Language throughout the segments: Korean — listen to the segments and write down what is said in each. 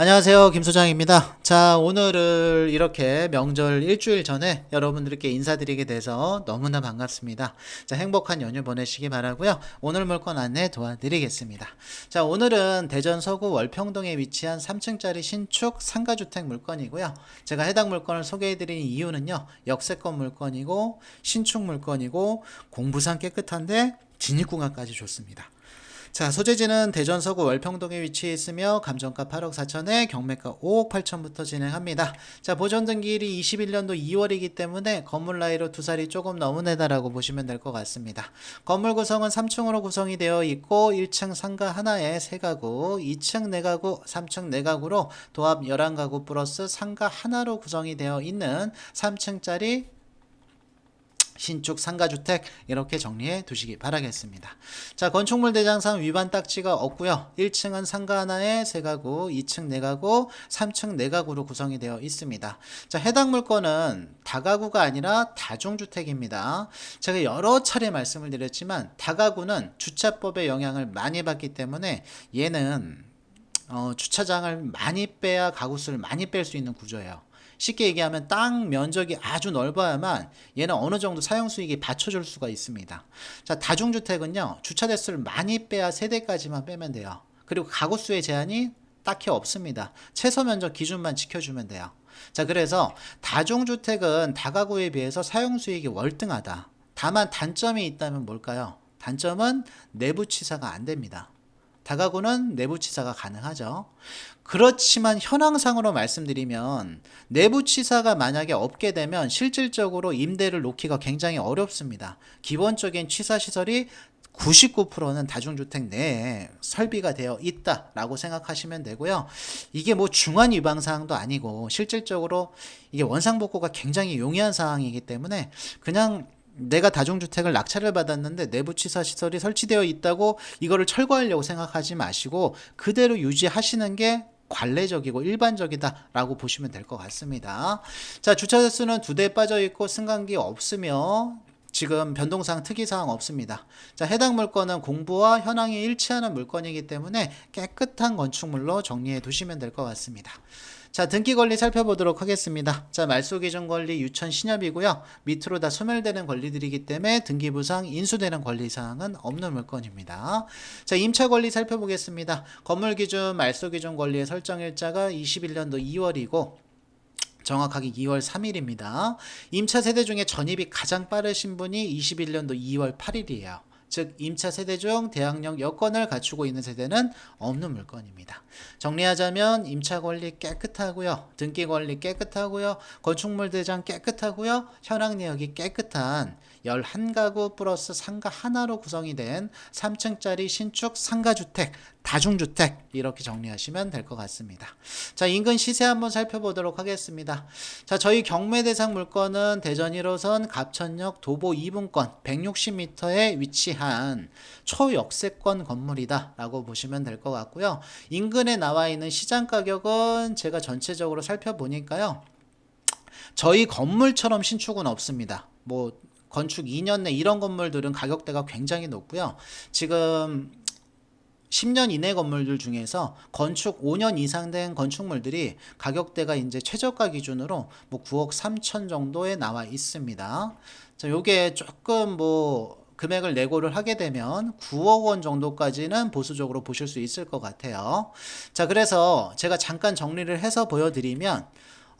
안녕하세요. 김 소장입니다. 자, 오늘을 이렇게 명절 일주일 전에 여러분들께 인사드리게 돼서 너무나 반갑습니다. 자, 행복한 연휴 보내시기 바라고요. 오늘 물건 안내 도와드리겠습니다. 자, 오늘은 대전 서구 월평동에 위치한 3층짜리 신축 상가주택 물건이고요. 제가 해당 물건을 소개해드리는 이유는요. 역세권 물건이고 신축 물건이고 공부상 깨끗한데 진입구간까지 좋습니다. 자, 소재지는 대전 서구 월평동에 위치해 있으며 감정가 8억 4천에 경매가 5억 8천부터 진행합니다. 자, 보존 등기일이 21년도 2월이기 때문에 건물 나이로 두 살이 조금 넘은 해다라고 보시면 될 것 같습니다. 건물 구성은 3층으로 구성이 되어 있고 1층 상가 하나에 3가구, 2층 4가구, 3층 4가구로 도합 11가구 플러스 상가 하나로 구성이 되어 있는 3층짜리 신축 상가주택 이렇게 정리해 두시기 바라겠습니다. 자, 건축물 대장상 위반 딱지가 없고요. 1층은 상가 하나에 3가구, 2층 4가구, 3층 4가구로 구성이 되어 있습니다. 자, 해당 물건은 다가구가 아니라 다중주택입니다. 제가 여러 차례 말씀을 드렸지만 다가구는 주차법의 영향을 많이 받기 때문에 얘는 어, 주차장을 많이 빼야 가구 수를 많이 뺄 수 있는 구조예요. 쉽게 얘기하면 땅 면적이 아주 넓어야만 얘는 어느 정도 사용 수익이 받쳐줄 수가 있습니다. 자, 다중주택은요, 주차 대수를 많이 빼야 세대까지만 빼면 돼요. 그리고 가구 수의 제한이 딱히 없습니다. 최소 면적 기준만 지켜주면 돼요. 자, 그래서 다중주택은 다가구에 비해서 사용 수익이 월등하다. 다만 단점이 있다면 뭘까요? 단점은 내부 치사가 안 됩니다. 다가구는 내부 치사가 가능하죠. 그렇지만 현황상으로 말씀드리면 내부 치사가 만약에 없게 되면 실질적으로 임대를 놓기가 굉장히 어렵습니다. 기본적인 취사 시설이 99%는 다중주택 내에 설비가 되어 있다라고 생각하시면 되고요. 이게 뭐 중한 위반 사항도 아니고 실질적으로 이게 원상 복구가 굉장히 용이한 사항이기 때문에 그냥 내가 다중주택을 낙찰을 받았는데 내부 치사 시설이 설치되어 있다고 이거를 철거하려고 생각하지 마시고 그대로 유지하시는 게 관례적이고 일반적이다라고 보시면 될 것 같습니다. 자, 주차 대수는 두 대 빠져 있고 승강기 없으며 지금 변동사항 특이사항 없습니다. 자, 해당 물건은 공부와 현황이 일치하는 물건이기 때문에 깨끗한 건축물로 정리해 두시면 될 것 같습니다. 자, 등기 권리 살펴보도록 하겠습니다. 자, 말소 기준 권리 유천 신협이고요. 밑으로 다 소멸되는 권리들이기 때문에 등기 부상 인수되는 권리 사항은 없는 물건입니다. 자, 임차 권리 살펴보겠습니다. 건물 기준 말소 기준 권리의 설정 일자가 21년도 2월이고 정확하게 2월 3일입니다. 임차 세대 중에 전입이 가장 빠르신 분이 21년도 2월 8일이에요. 즉 임차 세대 중 대항력 여건을 갖추고 있는 세대는 없는 물건입니다. 정리하자면 임차 권리 깨끗하고요. 등기 권리 깨끗하고요. 건축물 대장 깨끗하고요. 현황 내역이 깨끗한 11가구 플러스 상가 하나로 구성이 된 3층짜리 신축 상가주택, 다중주택 이렇게 정리하시면 될 것 같습니다. 자, 인근 시세 한번 살펴보도록 하겠습니다. 자, 저희 경매 대상 물건은 대전 1호선 갑천역 도보 2분권 160m에 위치한 초역세권 건물이다라고 보시면 될 것 같고요. 인근에 나와 있는 시장 가격은 제가 전체적으로 살펴보니까요. 저희 건물처럼 신축은 없습니다. 뭐 건축 2년 내 이런 건물들은 가격대가 굉장히 높고요. 지금 10년 이내 건물들 중에서 건축 5년 이상 된 건축물들이 가격대가 이제 최저가 기준으로 뭐 9억 3천 정도에 나와 있습니다. 자, 요게 조금 뭐 금액을 내고를 하게 되면 9억 원 정도까지는 보수적으로 보실 수 있을 것 같아요. 자, 그래서 제가 잠깐 정리를 해서 보여드리면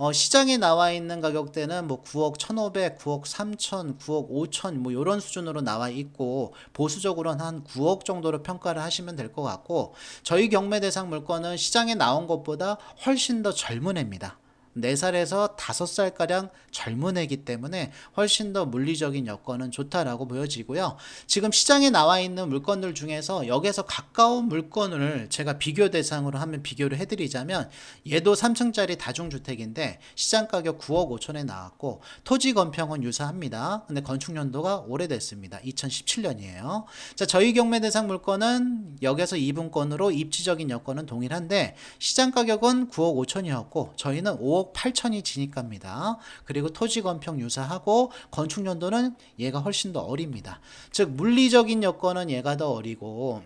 어, 시장에 나와 있는 가격대는 뭐 9억 1,500, 9억 3천, 9억 5천 뭐 이런 수준으로 나와 있고 보수적으로는 한 9억 정도로 평가를 하시면 될 것 같고 저희 경매 대상 물건은 시장에 나온 것보다 훨씬 더 젊은 애입니다. 4살에서 5살가량 젊은 애기 때문에 훨씬 더 물리적인 여건은 좋다라고 보여지고요. 지금 시장에 나와 있는 물건들 중에서 역에서 가까운 물건을 제가 비교 대상으로 하면 비교를 해드리자면 얘도 3층짜리 다중주택인데 시장 가격 9억 5천에 나왔고 토지 건평은 유사합니다. 근데 건축 연도가 오래됐습니다. 2017년이에요. 자, 저희 경매 대상 물건은 역에서 2분권으로 입지적인 여건은 동일한데 시장 가격은 9억 5천이었고 저희는 5억 8천이 진입가입니다. 그리고 토지 건평 유사하고 건축 연도는 얘가 훨씬 더 어립니다. 즉 물리적인 여건은 얘가 더 어리고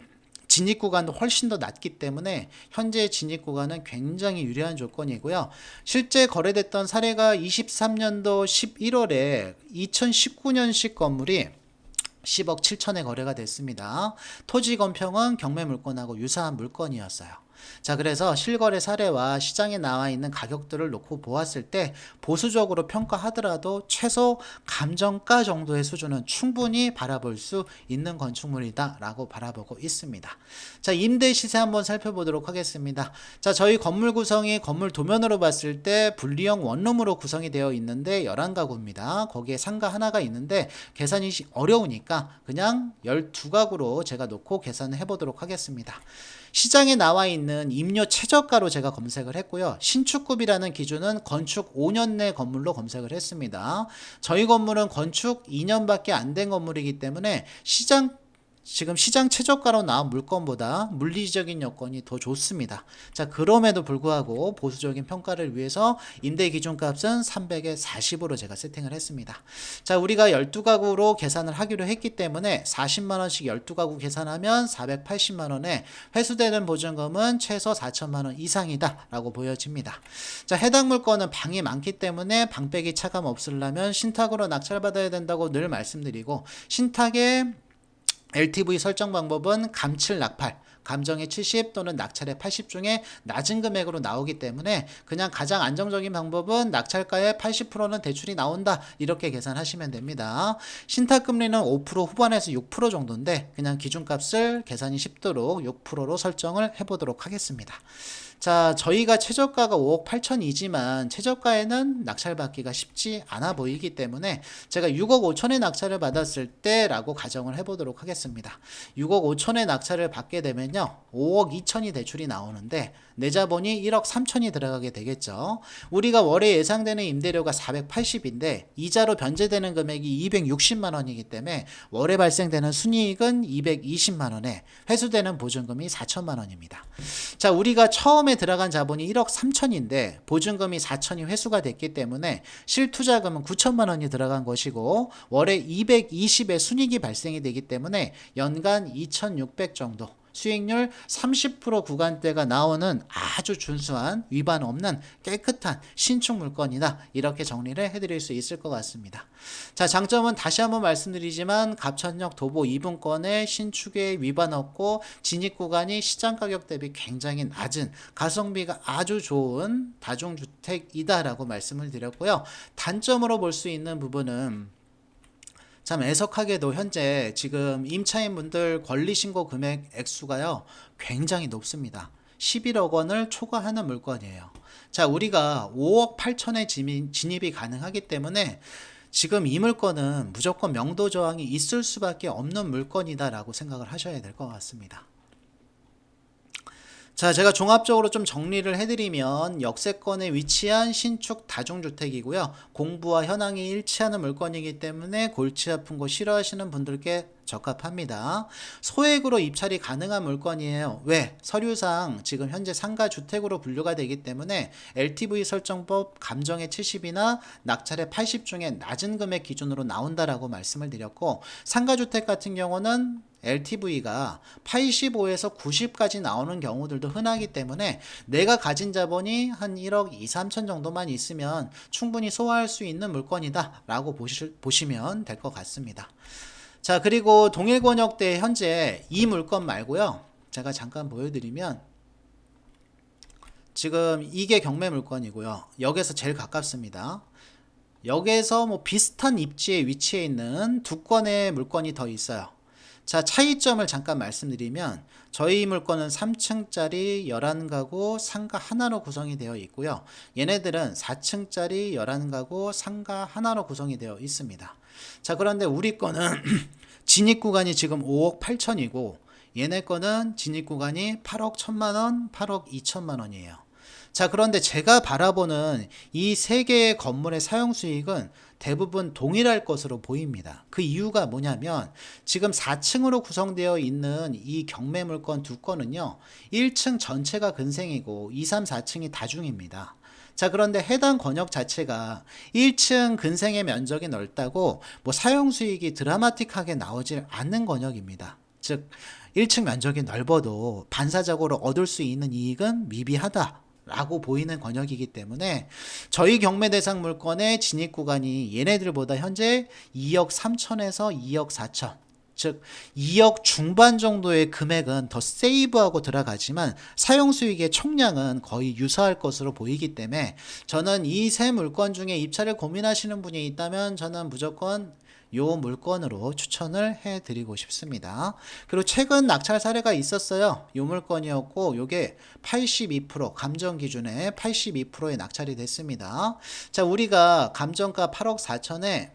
진입 구간도 훨씬 더 낮기 때문에 현재 진입 구간은 굉장히 유리한 조건이고요. 실제 거래됐던 사례가 23년도 11월에 2019년식 건물이 10억 7천에 거래가 됐습니다. 토지 건평은 경매 물건하고 유사한 물건이었어요. 자, 그래서 실거래 사례와 시장에 나와 있는 가격들을 놓고 보았을 때 보수적으로 평가하더라도 최소 감정가 정도의 수준은 충분히 바라볼 수 있는 건축물이다라고 바라보고 있습니다. 자, 임대 시세 한번 살펴보도록 하겠습니다. 자, 저희 건물 구성이 건물 도면으로 봤을 때 분리형 원룸으로 구성이 되어 있는데 11가구입니다. 거기에 상가 하나가 있는데 계산이 어려우니까 그냥 12가구로 제가 놓고 계산을 해보도록 하겠습니다. 시장에 나와 있는 임료 최저가로 제가 검색을 했고요. 신축급이라는 기준은 건축 5년 내 건물로 검색을 했습니다. 저희 건물은 건축 2년밖에 안 된 건물이기 때문에 시장 지금 시장 최저가로 나온 물건보다 물리적인 여건이 더 좋습니다. 자, 그럼에도 불구하고 보수적인 평가를 위해서 임대 기준값은 300에 40으로 제가 세팅을 했습니다. 자, 우리가 12가구로 계산을 하기로 했기 때문에 40만 원씩 12가구 계산하면 480만 원에 회수되는 보증금은 최소 4천만 원 이상이다 라고 보여집니다. 자, 해당 물건은 방이 많기 때문에 방 빼기 차감 없으려면 신탁으로 낙찰받아야 된다고 늘 말씀드리고 신탁에 LTV 설정 방법은 감칠 낙팔, 감정의 70 또는 낙찰의 80 중에 낮은 금액으로 나오기 때문에 그냥 가장 안정적인 방법은 낙찰가의 80%는 대출이 나온다 이렇게 계산하시면 됩니다. 신탁 금리는 5% 후반에서 6% 정도인데 그냥 기준값을 계산이 쉽도록 6%로 설정을 해보도록 하겠습니다. 자, 저희가 최저가가 5억 8천이지만 최저가에는 낙찰받기가 쉽지 않아 보이기 때문에 제가 6억 5천의 낙찰을 받았을 때라고 가정을 해보도록 하겠습니다. 6억 5천의 낙찰을 받게 되면요. 5억 2천이 대출이 나오는데 내 자본이 1억 3천이 들어가게 되겠죠. 우리가 월에 예상되는 임대료가 480인데 이자로 변제되는 금액이 260만 원이기 때문에 월에 발생되는 순이익은 220만 원에 회수되는 보증금이 4천만 원입니다. 자, 우리가 처음에 들어간 자본이 1억 3천인데 보증금이 4천이 회수가 됐기 때문에 실투자금은 9천만 원이 들어간 것이고 월에 220의 순이익이 발생이 되기 때문에 연간 2,600 정도 수익률 30% 구간대가 나오는 아주 준수한 위반 없는 깨끗한 신축 물건이다. 이렇게 정리를 해드릴 수 있을 것 같습니다. 자, 장점은 다시 한번 말씀드리지만 갑천역 도보 2분권의 신축에 위반 없고 진입 구간이 시장 가격 대비 굉장히 낮은 가성비가 아주 좋은 다중주택이다라고 말씀을 드렸고요. 단점으로 볼 수 있는 부분은 참 애석하게도 현재 지금 임차인 분들 권리 신고 금액 액수가요 굉장히 높습니다. 11억 원을 초과하는 물건이에요. 자, 우리가 5억 8천에 진입이 가능하기 때문에 지금 이 물건은 무조건 명도 저항이 있을 수밖에 없는 물건이다라고 생각을 하셔야 될 것 같습니다. 자, 제가 종합적으로 좀 정리를 해드리면 역세권에 위치한 신축 다중주택이고요. 공부와 현황이 일치하는 물건이기 때문에 골치 아픈 거 싫어하시는 분들께 적합합니다. 소액으로 입찰이 가능한 물건이에요. 왜? 서류상 지금 현재 상가 주택으로 분류가 되기 때문에 LTV 설정법 감정의 70이나 낙찰의 80 중에 낮은 금액 기준으로 나온다라고 말씀을 드렸고 상가 주택 같은 경우는 LTV가 85에서 90까지 나오는 경우들도 흔하기 때문에 내가 가진 자본이 한 1억 2, 3천 정도만 있으면 충분히 소화할 수 있는 물건이다 라고 보시면 될 것 같습니다. 자, 그리고 동일권역대 현재 이 물건 말고요. 제가 잠깐 보여드리면 지금 이게 경매 물건이고요. 역에서 제일 가깝습니다. 역에서 뭐 비슷한 입지에 위치해 있는 두 건의 물건이 더 있어요. 자, 차이점을 잠깐 말씀드리면 저희 물건은 3층짜리 11가구 상가 하나로 구성이 되어 있고요. 얘네들은 4층짜리 11가구 상가 하나로 구성이 되어 있습니다. 자, 그런데 우리 거는 진입 구간이 지금 5억 8천이고 얘네 거는 진입 구간이 8억 1천만 원, 8억 2천만 원이에요. 자, 그런데 제가 바라보는 이 세 개의 건물의 사용 수익은 대부분 동일할 것으로 보입니다. 그 이유가 뭐냐면 지금 4층으로 구성되어 있는 이 경매 물건 두 건은요. 1층 전체가 근생이고 2, 3, 4층이 다중입니다. 자, 그런데 해당 권역 자체가 1층 근생의 면적이 넓다고 뭐 사용 수익이 드라마틱하게 나오질 않는 권역입니다. 즉 1층 면적이 넓어도 반사적으로 얻을 수 있는 이익은 미비하다. 라고 보이는 권역이기 때문에 저희 경매 대상 물건의 진입 구간이 얘네들보다 현재 2억 3천에서 2억 4천 즉 2억 중반 정도의 금액은 더 세이브하고 들어가지만 사용 수익의 총량은 거의 유사할 것으로 보이기 때문에 저는 이 세 물건 중에 입찰을 고민하시는 분이 있다면 저는 무조건 요 물건으로 추천을 해 드리고 싶습니다. 그리고 최근 낙찰 사례가 있었어요. 요 물건이었고 요게 82% 감정 기준에 82%의 낙찰이 됐습니다. 자, 우리가 감정가 8억 4천에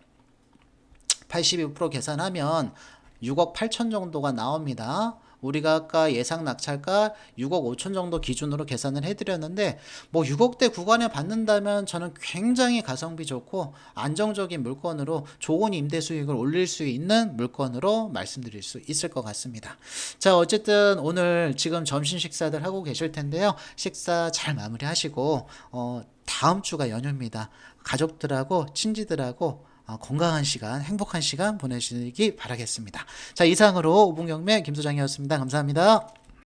82% 계산하면 6억 8천 정도가 나옵니다. 우리가 아까 예상 낙찰가 6억 5천 정도 기준으로 계산을 해드렸는데 뭐 6억대 구간에 받는다면 저는 굉장히 가성비 좋고 안정적인 물건으로 좋은 임대 수익을 올릴 수 있는 물건으로 말씀드릴 수 있을 것 같습니다. 자 어쨌든 오늘 지금 점심 식사들 하고 계실 텐데요. 식사 잘 마무리하시고 어, 다음 주가 연휴입니다. 가족들하고 친지들하고 어, 건강한 시간, 행복한 시간 보내시기 바라겠습니다. 자, 이상으로 오분경매 김소장이었습니다. 감사합니다.